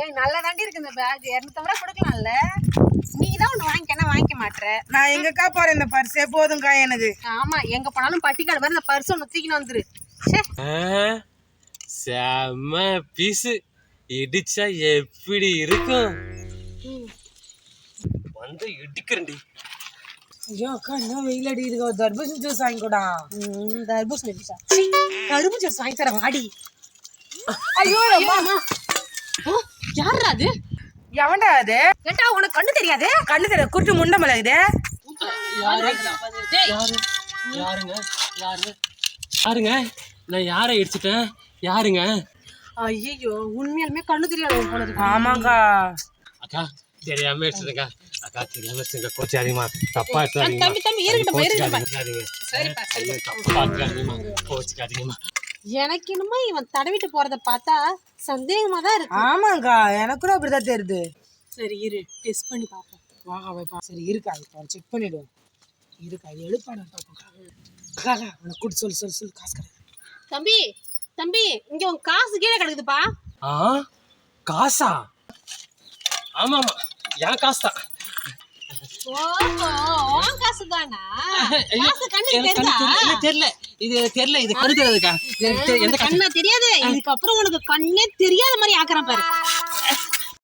ஏய் நல்லா தாண்டி இருக்கு இந்த பேக் இரநூத்தம்பது ரூபா கொடுக்கலாம்ல? நீ தான் ஒன்று வாங்கிக்கனா வாங்கிக்க மாட்ற? நான் எங்கக்கா போறேன் இந்த பர்ஸே? போதும்க்கா எனக்கு. ஆமா எங்க போனாலும் பட்டிக்காடு மாதிரி இந்த பர்ஸ் ஒன்று தூக்கின்னு வந்துரு. ச்சே. ஆ, செம்ம பீஸு இடிச்சா எப்படி இருக்கும்? வந்து இடிக்கிறேன்டி. ஐயோ அக்கா என்ன வெயில் அடிக்குதுக்கா. ஒரு தர்பூசணி ஜூஸ் வாங்கிக்கூடா. ம், தர்பூசணி ஜூஸா கரும்பு ஜூஸ் வாங்கி தரேன் வாடி. ஐயோ யாரா அது? எவன்டா அது? ஏண்டா உனக்கு கண்ணு தெரியாது? கண்ணு தெரியல குருட்டு முண்டை மலை இது யாரு? யாரு யாருங்க? யாருங்க? யாருங்க? நான் யாரை இடிச்சிட்டேன்? யாருங்க? ஐயோ உண்மையாலுமே கண்ணு தெரியாது ஆமாக்கா அக்கா தெரியாம எடுத்துருக்கா அக்கா தெரியாம எடுத்துங்க கோச்சி அதிகமா தப்பா தம்பி, தம்பி, இருக்கட்டும், இருக்கட்டும். எடுத்துக்காதீங்க தப்பா எடுத்துக்காதீங்கம்மா கோச்சிக்காதீங்கம்மா. எனக்கு என்னமோ இவன் தடவிட்டு போறத பார்த்தா சந்தேகமா தான் இருக்கு. ஆமாக்கா எனக்கு கூட அப்படிதான் தெரியுது. சரி இரு டெஸ்ட் பண்ணி பார்ப்போம். வாங்க வைப்பா சரி இருக்கா இப்போ செக் பண்ணிடுவோம். இருக்கா பார்ப்போம்க்கா அக்கா அக்கா உனக்கு கூட்டு சொல்லு சொல்லு சொல்லு காசு கடை தம்பி தம்பி இங்க உன் காசு கீழே கிடக்குதுப்பா. ஆ காசா? ஆமா ஆமா என் காசு தான். ஓஹோ. தெரியல இது தெரியல இது கண்ணு தெரியாதுக்கா எனக்கு எந்த கண்ணா தெரியாது. இதுக்கப்புறம் உனக்கு கண்ணே தெரியாத மாதிரி ஆக்குறேன் பாரு.